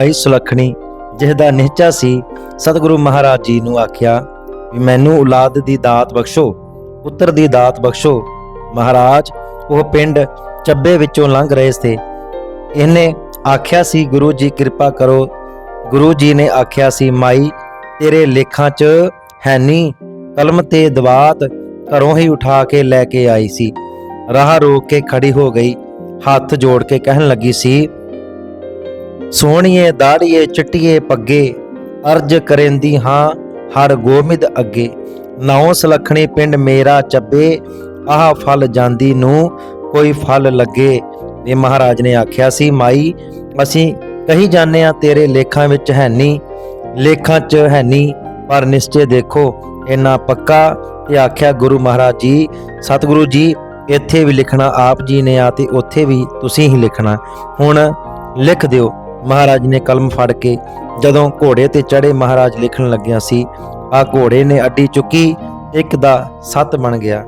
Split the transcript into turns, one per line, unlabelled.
ਭਾਈ ਸੁਲੱਖਣੀ ਜਿਸ ਦਾ ਨਿਹਚਾ ਸੀ, ਸਤਿਗੁਰੂ ਮਹਾਰਾਜ ਜੀ ਨੂੰ ਆਖਿਆ, ਵੀ ਮੈਨੂੰ ਔਲਾਦ ਦੀ ਦਾਤ ਬਖਸ਼ੋ, ਪੁੱਤਰ ਦੀ ਦਾਤ ਬਖਸ਼ੋ। ਮਹਾਰਾਜ, ਉਹ ਪਿੰਡ ਚੱਬੇ ਵਿੱਚੋਂ ਲੰਘ ਰਹੇ ਸੀ। ਇਹਨੇ ਆਖਿਆ ਸੀ, ਗੁਰੂ ਜੀ ਕਿਰਪਾ ਕਰੋ। ਗੁਰੂ ਜੀ ਨੇ ਆਖਿਆ ਸੀ, ਮਾਈ, ਤੇਰੇ ਲੇਖਾਂ 'ਚ ਹੈਨੀ ਕਲਮ ਤੇ ਦਵਾਤ ਘਰੋਂ ਹੀ ਉਠਾ ਕੇ ਲੈ ਕੇ ਆਈ ਸੀ। ਰਾਹ ਰੋਕ ਕੇ ਖੜੀ ਹੋ ਗਈ, ਹੱਥ ਜੋੜ ਕੇ ਕਹਿਣ ਲੱਗੀ ਸੀ ਸੋਹਣੀਏ, ਦਾੜੀਏ, ਚਿੱਟੀਏ, ਪੱਗੇ, ਅਰਜ ਕਰੇਂਦੀ ਹਾਂ ਹਰ ਗੋਮਿਦ ਅੱਗੇ। ਨੌ ਸਲਖਣੀ ਪਿੰਡ ਮੇਰਾ ਚੱਬੇ, ਆਹ ਫਲ ਜਾਂਦੀ ਨੂੰ ਕੋਈ ਫਲ ਲੱਗੇ। ਇਹ ਮਹਾਰਾਜ ਨੇ ਆਖਿਆ ਸੀ, ਮਾਈ, ਅਸੀਂ ਕਹੀ ਜਾਂਦੇ ਆ ਤੇਰੇ ਲੇਖਾਂ ਵਿੱਚ ਹੈ ਨਹੀਂ ਲੇਖਾਂ 'ਚ ਹੈ ਨਹੀਂ ਪਰ ਨਿਸ਼ਚੈ ਦੇਖੋ, ਇੰਨਾ ਪੱਕਾ। ਤੇ ਆਖਿਆ ਗੁਰੂ ਮਹਾਰਾਜ ਜੀ, ਸਤਿਗੁਰੂ ਜੀ, ਇੱਥੇ ਵੀ ਲਿਖਣਾ ਆਪ ਜੀ ਨੇ ਆ ਤੇ ਉੱਥੇ ਵੀ ਤੁਸੀਂ ਹੀ ਲਿਖਣਾ। ਹੁਣ ਲਿਖ ਦਿਓ। ਮਹਾਰਾਜ ਨੇ ਕਲਮ ਫੜ ਕੇ ਜਦੋਂ ਘੋੜੇ ਤੇ ਚੜੇ ਮਹਾਰਾਜ ਲਿਖਣ ਲੱਗਿਆ ਸੀ ਆ ਘੋੜੇ ਨੇ ਅੱਡੀ ਚੁੱਕੀ, ਇੱਕ ਦਾ ਸੱਤ ਬਣ ਗਿਆ।